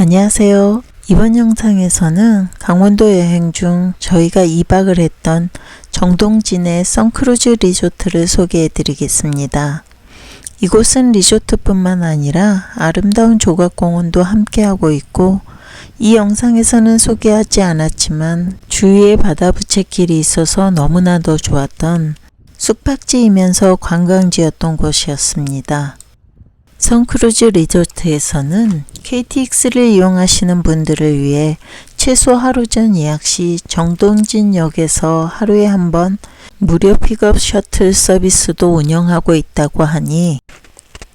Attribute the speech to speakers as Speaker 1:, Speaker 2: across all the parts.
Speaker 1: 안녕하세요. 이번 영상에서는 강원도 여행 중 저희가 2박을 했던 정동진의 선크루즈 리조트를 소개해 드리겠습니다. 이곳은 리조트뿐만 아니라 아름다운 조각공원도 함께하고 있고 이 영상에서는 소개하지 않았지만 주위에 바다 부채길이 있어서 너무나도 좋았던 숙박지이면서 관광지였던 곳이었습니다. 선크루즈 리조트에서는 KTX를 이용하시는 분들을 위해 최소 하루 전 예약 시 정동진 역에서 하루에 한 번 무료 픽업 셔틀 서비스도 운영하고 있다고 하니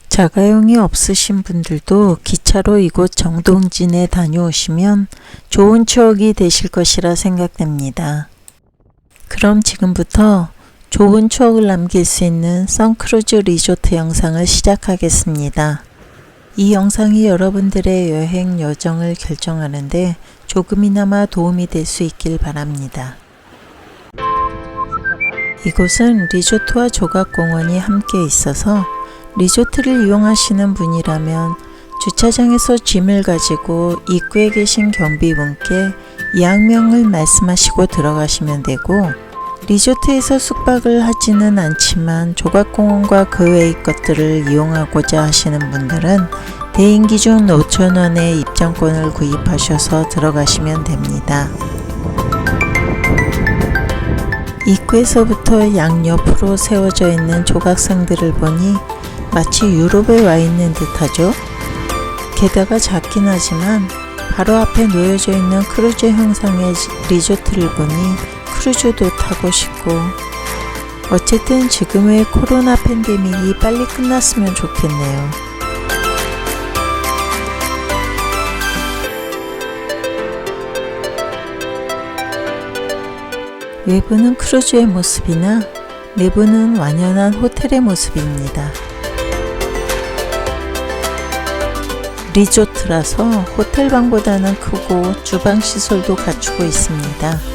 Speaker 1: 자가용이 없으신 분들도 기차로 이곳 정동진에 다녀오시면 좋은 추억이 되실 것이라 생각됩니다. 그럼 지금부터 좋은 추억을 남길 수 있는 선크루즈 리조트 영상을 시작하겠습니다. 이 영상이 여러분들의 여행 여정을 결정하는데 조금이나마 도움이 될 수 있길 바랍니다. 이곳은 리조트와 조각공원이 함께 있어서 리조트를 이용하시는 분이라면 주차장에서 짐을 가지고 입구에 계신 경비분께 이악명을 말씀하시고 들어가시면 되고 리조트에서 숙박을 하지는 않지만 조각공원과 그 외의 것들을 이용하고자 하시는 분들은 대인 기준 5,000원의 입장권을 구입하셔서 들어가시면 됩니다. 입구에서부터 양옆으로 세워져 있는 조각상들을 보니 마치 유럽에 와 있는 듯하죠. 게다가 작긴 하지만 바로 앞에 놓여져 있는 크루즈 형상의 리조트를 보니 크루즈도 타고 싶고 어쨌든 지금의 코로나 팬데믹이 빨리 끝났으면 좋겠네요. 외부는 크루즈의 모습이나 내부는 완연한 호텔의 모습입니다. 리조트라서 호텔방보다는 크고 주방 시설도 갖추고 있습니다.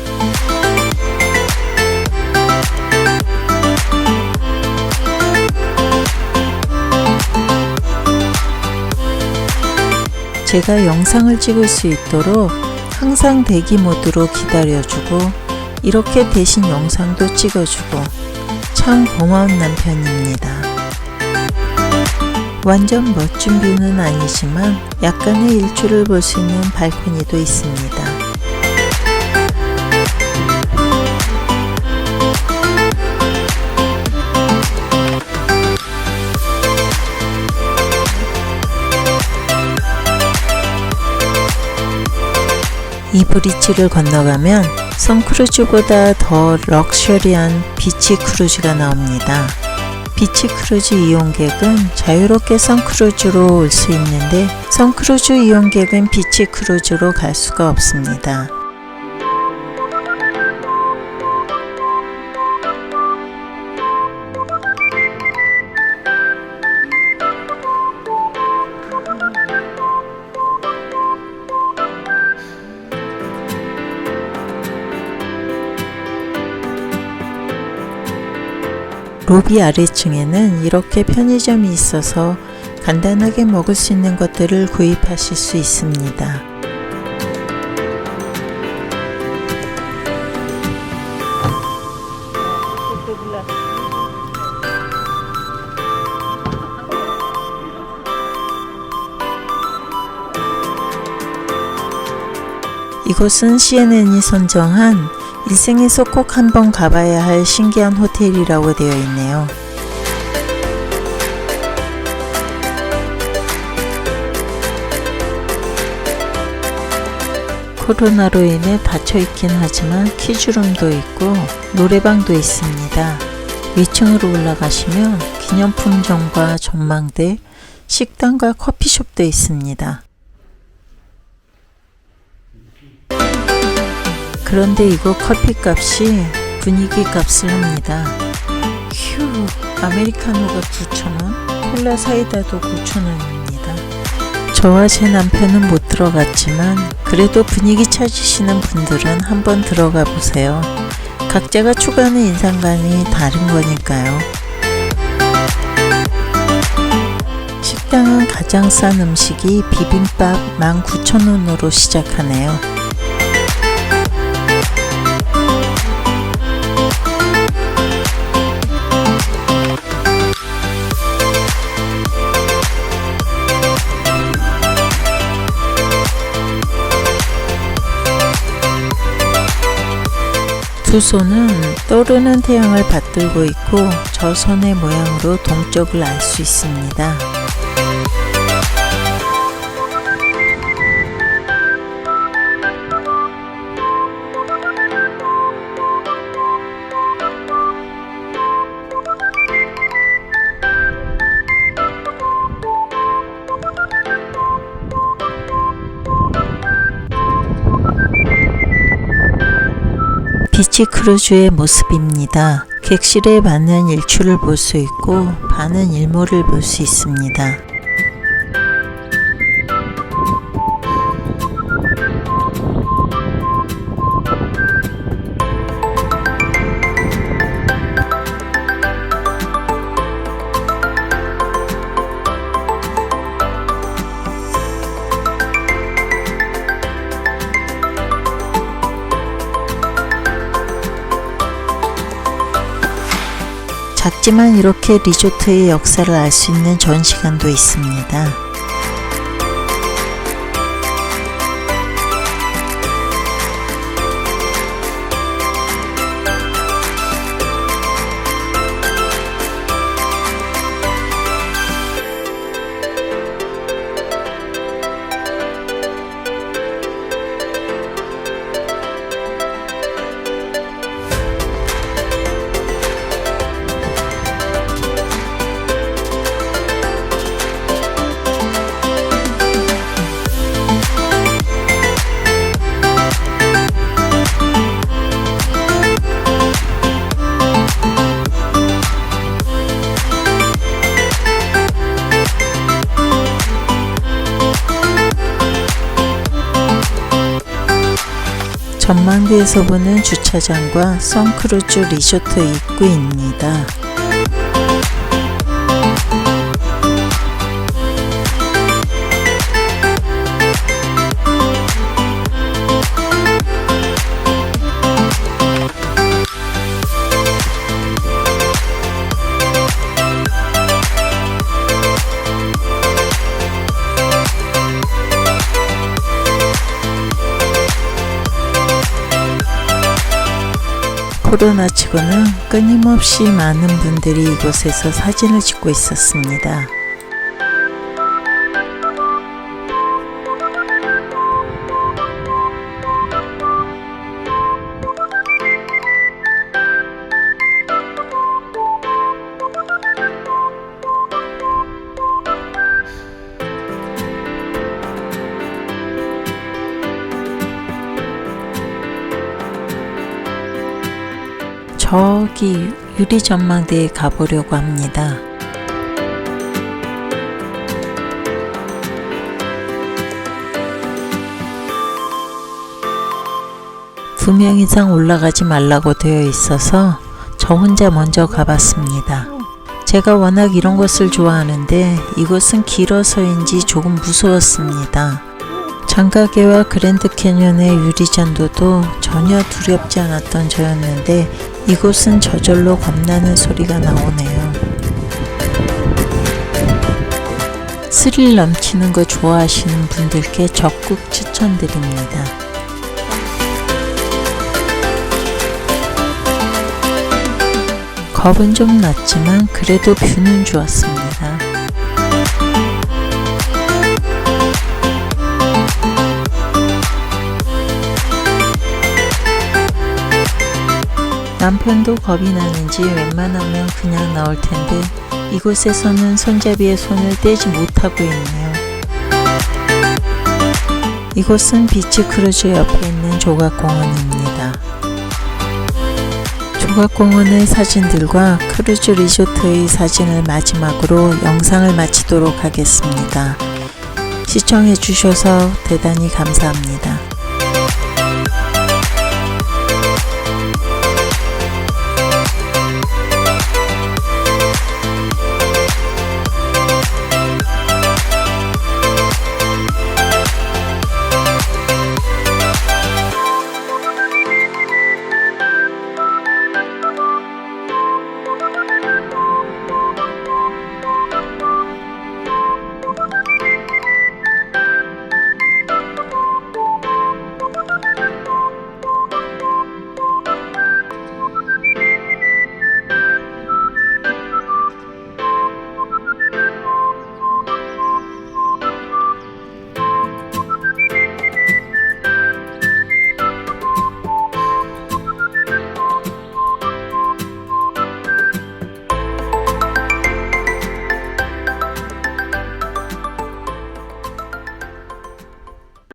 Speaker 1: 제가 영상을 찍을 수 있도록 항상 대기 모드로 기다려주고 이렇게 대신 영상도 찍어주고 참 고마운 남편입니다. 완전 멋진 뷰는 아니지만 약간의 일출을 볼 수 있는 발코니도 있습니다. 이 브릿지를 건너가면 선크루즈보다 더 럭셔리한 비치 크루즈가 나옵니다. 비치 크루즈 이용객은 자유롭게 선크루즈로 올 수 있는데 선크루즈 이용객은 비치 크루즈로 갈 수가 없습니다. 로비 아래층에는 이렇게 편의점이 있어서 간단하게 먹을 수 있는 것들을 구입하실 수 있습니다. 이곳은 CNN이 선정한 일생에서 꼭 한번 가봐야 할 신기한 호텔이라고 되어 있네요. 코로나로 인해 닫혀 있긴 하지만 키즈룸도 있고 노래방도 있습니다. 위층으로 올라가시면 기념품점과 전망대, 식당과 커피숍도 있습니다. 그런데 이거 커피 값이 분위기 값을 합니다. 휴, 아메리카노가 9,000원, 콜라 사이다도 9,000원입니다. 저와 제 남편은 못 들어갔지만 그래도 분위기 찾으시는 분들은 한번 들어가 보세요. 각자가 추구하는 인상감이 다른 거니까요. 식당은 가장 싼 음식이 비빔밥 19,000원으로 시작하네요. 두 손은 떠오르는 태양을 받들고 있고 저 손의 모양으로 동쪽을 알 수 있습니다. 비치 크루즈의 모습입니다. 객실에 반은 일출을 볼 수 있고 반은 일몰을 볼 수 있습니다. 작지만 이렇게 리조트의 역사를 알 수 있는 전시관도 있습니다. 전망대에서 보는 주차장과 선크루즈 리조트 입구입니다. 코로나 치고는 끊임없이 많은 분들이 이곳에서 사진을 찍고 있었습니다. 저기 유리 전망대에 가보려고 합니다. 두 명 이상 올라가지 말라고 되어 있어서 저 혼자 먼저 가봤습니다. 제가 워낙 이런 곳을 좋아하는데 이곳은 길어서인지 조금 무서웠습니다. 장가계와 그랜드 캐년의 유리잔도도 전혀 두렵지 않았던 저였는데 이곳은 저절로 겁나는 소리가 나오네요. 스릴 넘치는 거 좋아하시는 분들께 적극 추천드립니다. 겁은 좀 났지만 그래도 뷰는 좋았습니다. 남편도 겁이 나는지 웬만하면 그냥 나올 텐데 이곳에서는 손잡이에 손을 떼지 못하고 있네요. 이곳은 비치 크루즈 옆에 있는 조각공원입니다. 조각공원의 사진들과 크루즈 리조트의 사진을 마지막으로 영상을 마치도록 하겠습니다. 시청해 주셔서 대단히 감사합니다.